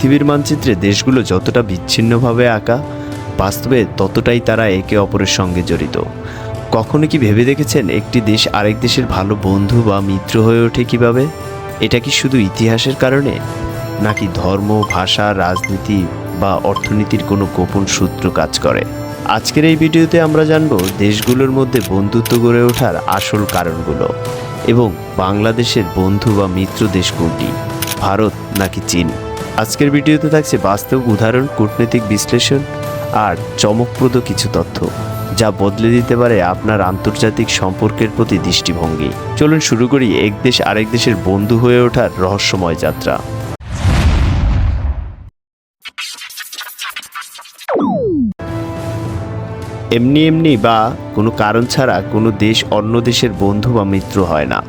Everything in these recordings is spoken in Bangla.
পৃথিবীর মানচিত্রে দেশগুলো যতটা বিচ্ছিন্নভাবে আঁকা, বাস্তবে ততটাই তারা একে অপরের সঙ্গে জড়িত। কখনো কি ভেবে দেখেছেন একটি দেশ আরেক দেশের ভালো বন্ধু বা মিত্র হয়ে ওঠে কীভাবে? এটা কি শুধু ইতিহাসের কারণে? নাকি ধর্ম, ভাষা, রাজনীতি বা অর্থনীতির কোনো গোপন সূত্র কাজ করে? আজকের এই ভিডিওতে আমরা জানব দেশগুলোর মধ্যে বন্ধুত্ব গড়ে ওঠার আসল কারণগুলো এবং বাংলাদেশের বন্ধু বা মিত্র দেশ কোনটি? ভারত নাকি চীন? আজকের ভিডিওতে থাকছে বাস্তব উদাহরণ, কূটনৈতিক বিশ্লেষণ আর চমকপ্রদ কিছু তথ্য, যা বদলে দিতে পারে আপনার আন্তর্জাতিক সম্পর্কের প্রতি দৃষ্টিভঙ্গি। চলুন শুরু করি এক দেশ আরেক দেশের বন্ধু হয়ে ওঠার রহস্যময় যাত্রা। এমনি এমনি বা কোনো কারণ ছাড়া কোনো দেশ অন্য দেশের বন্ধু বা মিত্র হয় না।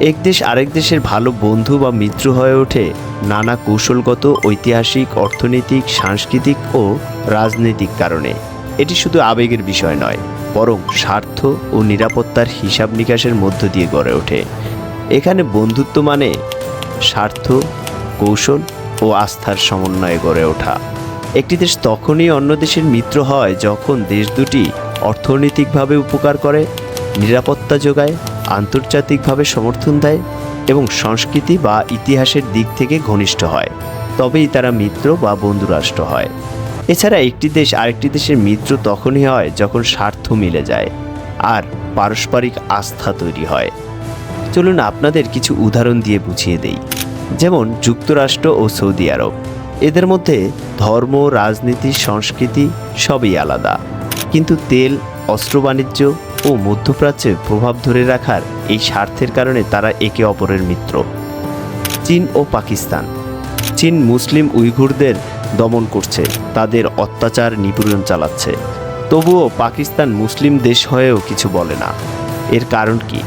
এক দেশ আরেক দেশের ভালো বন্ধু বা মিত্র হয়ে ওঠে নানা কৌশলগত, ঐতিহাসিক, অর্থনৈতিক, সাংস্কৃতিক ও রাজনৈতিক কারণে। এটি শুধু আবেগের বিষয় নয়, বরং স্বার্থ ও নিরাপত্তার হিসাব নিকাশের মধ্য দিয়ে গড়ে ওঠে। এখানে বন্ধুত্ব মানে স্বার্থ, কৌশল ও আস্থার সমন্বয়ে গড়ে ওঠা। একটি দেশ তখনই অন্য দেশের মিত্র হয় যখন দেশ দুটি অর্থনৈতিকভাবে উপকার করে, নিরাপত্তা যোগায় আন্তর্জাতিকভাবে সমর্থন দেয় এবং সংস্কৃতি বা ইতিহাসের দিক থেকে ঘনিষ্ঠ হয়। তবেই তারা মিত্র বা বন্ধুরাষ্ট্র হয়। এছাড়া একটি দেশ আরেকটি দেশের মিত্র তখনই হয় যখন স্বার্থ মিলে যায় আর পারস্পরিক আস্থা তৈরি হয়। চলুন আপনাদের কিছু উদাহরণ দিয়ে বুঝিয়ে দেই। যেমন যুক্তরাষ্ট্র ও সৌদি আরব। এদের মধ্যে ধর্ম, রাজনীতি, সংস্কৃতি সবই আলাদা। কিন্তু তেল, অস্ত্র বাণিজ্য ও মধ্যপ্রাচ্যের প্রভাব ধরে রাখার এই স্বার্থের কারণে তারা একে অপরের মিত্র। চীন ও পাকিস্তান। চীন মুসলিম উইঘুরদের দমন করছে, তাদের অত্যাচার নিপীড়ন চালাচ্ছে। তবুও পাকিস্তান মুসলিম দেশ হয়েও কিছু বলে না। এর কারণ কি?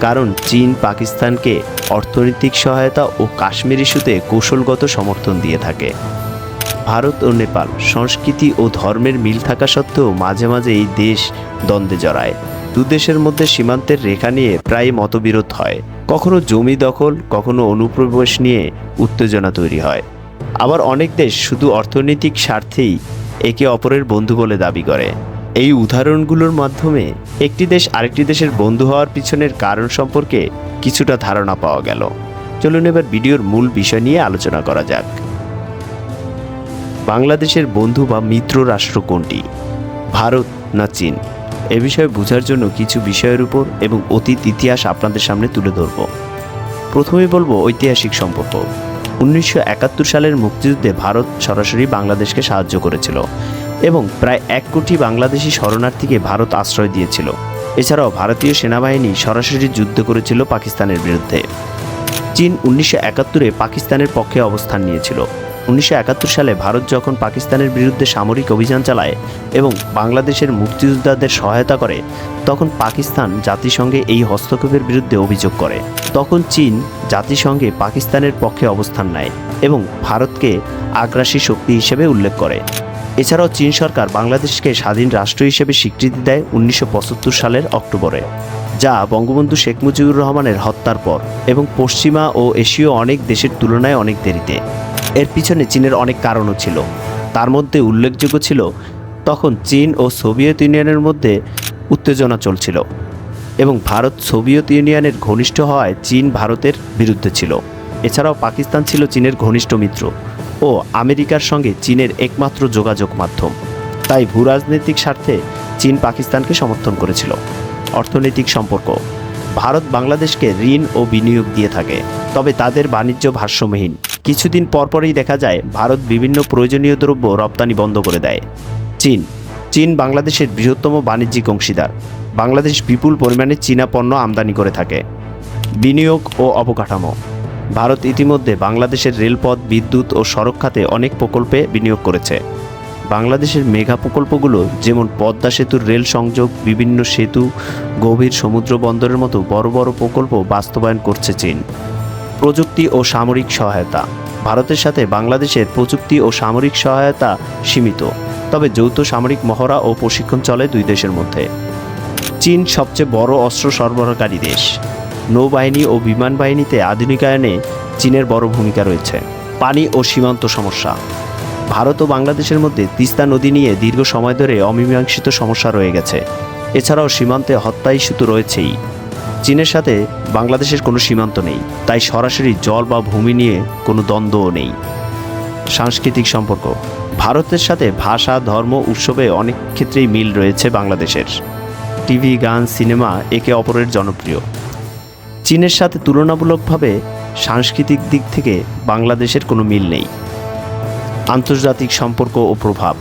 কারণ চীন পাকিস্তানকে অর্থনৈতিক সহায়তা ও কাশ্মীর ইস্যুতে কৌশলগত সমর্থন দিয়ে থাকে। ভারত ও নেপাল সংস্কৃতি ও ধর্মের মিল থাকা সত্ত্বেও মাঝে মাঝে এই দেশ দ্বন্দ্বে জড়ায়। দু দেশের মধ্যে সীমান্তের রেখা নিয়ে প্রায় মতবিরোধ হয়। কখনো জমি দখল, কখনো অনুপ্রবেশ নিয়ে উত্তেজনা তৈরি হয়। আবার অনেক দেশ শুধু অর্থনৈতিক স্বার্থেই একে অপরের বন্ধু বলে দাবি করে। এই উদাহরণগুলোর মাধ্যমে একটি দেশ আরেকটি দেশের বন্ধু হওয়ার পিছনের কারণ সম্পর্কে কিছুটা ধারণা পাওয়া গেল। চলুন এবার ভিডিওর মূল বিষয় নিয়ে আলোচনা করা যাক। বাংলাদেশের বন্ধু বা মিত্র রাষ্ট্র কোনটি? ভারত না চীন? এ বিষয়ে বোঝার জন্য কিছু বিষয়ের উপর এবং অতীত ইতিহাস আপনাদের সামনে তুলে ধরব। প্রথমেই বলব ঐতিহাসিক সম্পর্ক। উনিশশো একাত্তর সালের মুক্তিযুদ্ধে ভারত সরাসরি বাংলাদেশকে সাহায্য করেছিল এবং প্রায় এক কোটি বাংলাদেশি শরণার্থীকে ভারত আশ্রয় দিয়েছিল। এছাড়াও ভারতীয় সেনাবাহিনী সরাসরি যুদ্ধ করেছিল পাকিস্তানের বিরুদ্ধে। চীন উনিশশো একাত্তরে পাকিস্তানের পক্ষে অবস্থান নিয়েছিল। উনিশশো একাত্তর সালে ভারত যখন পাকিস্তানের বিরুদ্ধে সামরিক অভিযান চালায় এবং বাংলাদেশের মুক্তিযোদ্ধাদের সহায়তা করে, তখন পাকিস্তান জাতিসংঘে এই হস্তক্ষেপের বিরুদ্ধে অভিযোগ করে। তখন চীন জাতিসংঘে পাকিস্তানের পক্ষে অবস্থান নেয় এবং ভারতকে আগ্রাসী শক্তি হিসেবে উল্লেখ করে। এছাড়াও চীন সরকার বাংলাদেশকে স্বাধীন রাষ্ট্র হিসেবে স্বীকৃতি দেয় উনিশশো পঁচাত্তর সালের অক্টোবরে, যা বঙ্গবন্ধু শেখ মুজিবুর রহমানের হত্যার পর এবং পশ্চিমা ও এশীয় অনেক দেশের তুলনায় অনেক দেরিতে। এর পিছনে চীনের অনেক কারণও ছিল। তার মধ্যে উল্লেখযোগ্য ছিল, তখন চীন ও সোভিয়েত ইউনিয়নের মধ্যে উত্তেজনা চলছিল এবং ভারত সোভিয়েত ইউনিয়নের ঘনিষ্ঠ হওয়ায় চীন ভারতের বিরুদ্ধে ছিল। এছাড়াও পাকিস্তান ছিল চীনের ঘনিষ্ঠ মিত্র ও আমেরিকার সঙ্গে চীনের একমাত্র যোগাযোগ মাধ্যম। তাই ভূরাজনৈতিক স্বার্থে চীন পাকিস্তানকে সমর্থন করেছিল। অর্থনৈতিক সম্পর্ক, ভারত বাংলাদেশকে ঋণ ও বিনিয়োগ দিয়ে থাকে, তবে তাদের বাণিজ্য ভারসাম্যহীন। কিছুদিন পরপরই দেখা যায়, ভারত বিভিন্ন প্রয়োজনীয় দ্রব্য রপ্তানি বন্ধ করে দেয়। চীন। চীন বাংলাদেশের বৃহত্তম বাণিজ্যিক অংশীদার। বাংলাদেশ বিপুল পরিমাণে চীনা পণ্য আমদানি করে থাকে। বিনিয়োগ ও অবকাঠামো। ভারত ইতিমধ্যে বাংলাদেশের রেলপথ, বিদ্যুৎ ও সড়ক খাতে অনেক প্রকল্পে বিনিয়োগ করেছে। বাংলাদেশের মেগা প্রকল্পগুলো যেমন পদ্মা সেতুর রেল সংযোগ, বিভিন্ন সেতু, গভীর সমুদ্র বন্দরের মতো বড় বড় প্রকল্প বাস্তবায়ন করছে চীন। প্রযুক্তি ও সামরিক সহায়তা। ভারতের সাথে বাংলাদেশের প্রযুক্তি ও সামরিক সহায়তা সীমিত, তবে যৌথ সামরিক মহড়া ও প্রশিক্ষণ চলে দুই দেশের মধ্যে। চীন সবচেয়ে বড় অস্ত্র সরবরাহকারী দেশ। নৌবাহিনী ও বিমান বাহিনীতে আধুনিকায়নে চীনের বড় ভূমিকা রয়েছে। পানি ও সীমান্ত সমস্যা। ভারত ও বাংলাদেশের মধ্যে তিস্তা নদী নিয়ে দীর্ঘ সময় ধরে অমীমাংসিত সমস্যা রয়ে গেছে। এছাড়াও সীমান্তে হত্যা ইস্যু তো রয়েছেই। চীনের সাথে বাংলাদেশের কোনো সীমান্ত নেই। তাই সরাসরি জল বা ভূমি নিয়ে কোনো দ্বন্দ্বও নেই। সাংস্কৃতিক সম্পর্ক। ভারতের সাথে ভাষা, ধর্ম, উৎসবে অনেক ক্ষেত্রেই মিল রয়েছে বাংলাদেশের। টিভি, গান, সিনেমা একে অপরের জনপ্রিয়। চীনের সাথে তুলনামূলকভাবে সাংস্কৃতিক দিক থেকে বাংলাদেশের কোনো মিল নেই। আন্তর্জাতিক সম্পর্ক ও প্রভাব।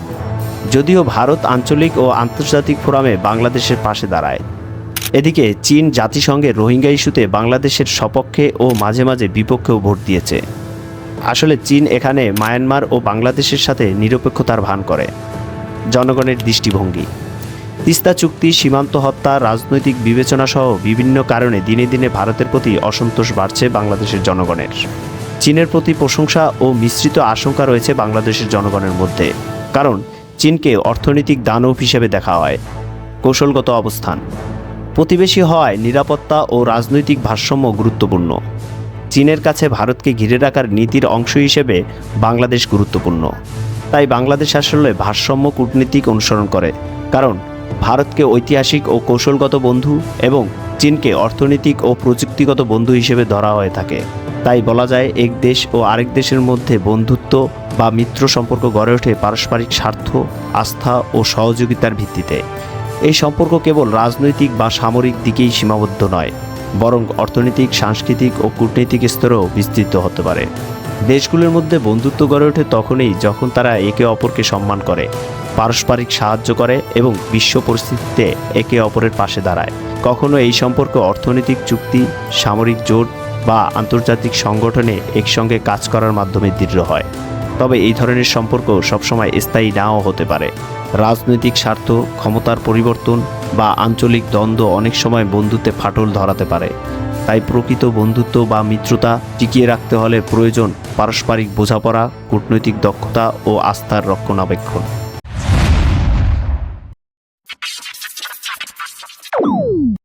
যদিও ভারত আঞ্চলিক ও আন্তর্জাতিক ফোরামে বাংলাদেশের পাশে দাঁড়ায় এদিকে চীন জাতিসংঘের রোহিঙ্গা ইস্যুতে বাংলাদেশের সপক্ষে ও মাঝে মাঝে বিপক্ষেও ভোট দিয়েছে। আসলে চীন এখানে মায়ানমার ও বাংলাদেশের সাথে নিরপেক্ষতার ভান করে। জনগণের দৃষ্টিভঙ্গি। তিস্তা চুক্তি, সীমান্ত হত্যা, রাজনৈতিক বিবেচনা সহ বিভিন্ন কারণে দিনে দিনে ভারতের প্রতি অসন্তোষ বাড়ছে বাংলাদেশের জনগণের। চীনের প্রতি প্রশংসা ও মিশ্রিত আশঙ্কা রয়েছে বাংলাদেশের জনগণের মধ্যে। কারণ, চীনকে অর্থনৈতিক দানব হিসেবে দেখা হয়। কৌশলগত অবস্থান। প্রতিবেশী হওয়ায় নিরাপত্তা ও রাজনৈতিক ভারসাম্য গুরুত্বপূর্ণ। চীনের কাছে ভারতকে ঘিরে রাখার নীতির অংশ হিসেবে বাংলাদেশ গুরুত্বপূর্ণ। তাই বাংলাদেশ আসলে ভারসাম্য কূটনীতিক অনুসরণ করে, কারণ ভারতকে ঐতিহাসিক ও কৌশলগত বন্ধু এবং চীনকে অর্থনৈতিক ও প্রযুক্তিগত বন্ধু হিসেবে ধরা হয়ে থাকে। তাই বলা যায়, এক দেশ ও আরেক দেশের মধ্যে বন্ধুত্ব বা মিত্র সম্পর্ক গড়ে ওঠে পারস্পরিক স্বার্থ, আস্থা ও সহযোগিতার ভিত্তিতে। এই সম্পর্ক কেবল রাজনৈতিক বা সামরিক দিকেই সীমাবদ্ধ নয়, বরং অর্থনৈতিক, সাংস্কৃতিক ও কূটনৈতিক স্তরেও বিস্তৃত হতে পারে। দেশগুলোর মধ্যে বন্ধুত্ব গড়ে ওঠে তখনই যখন তারা একে অপরকে সম্মান করে, পারস্পরিক সাহায্য করে এবং বিশ্ব পরিস্থিতিতে একে অপরের পাশে দাঁড়ায়। কখনো এই সম্পর্ক অর্থনৈতিক চুক্তি, সামরিক জোট বা আন্তর্জাতিক সংগঠনে একসঙ্গে কাজ করার মাধ্যমে দৃঢ় হয়। তবে এই ধরনের সম্পর্ক সবসময় স্থায়ী নাও হতে পারে। রাজনৈতিক স্বার্থ, ক্ষমতার পরিবর্তন বা আঞ্চলিক দ্বন্দ্ব অনেক সময় বন্ধুত্বে ফাটল ধরাতে পারে। তাই প্রকৃত বন্ধুত্ব বা মিত্রতা টিকিয়ে রাখতে হলে প্রয়োজন পারস্পরিক বোঝাপড়া, কূটনৈতিক দক্ষতা ও আস্থার রক্ষণাবেক্ষণ।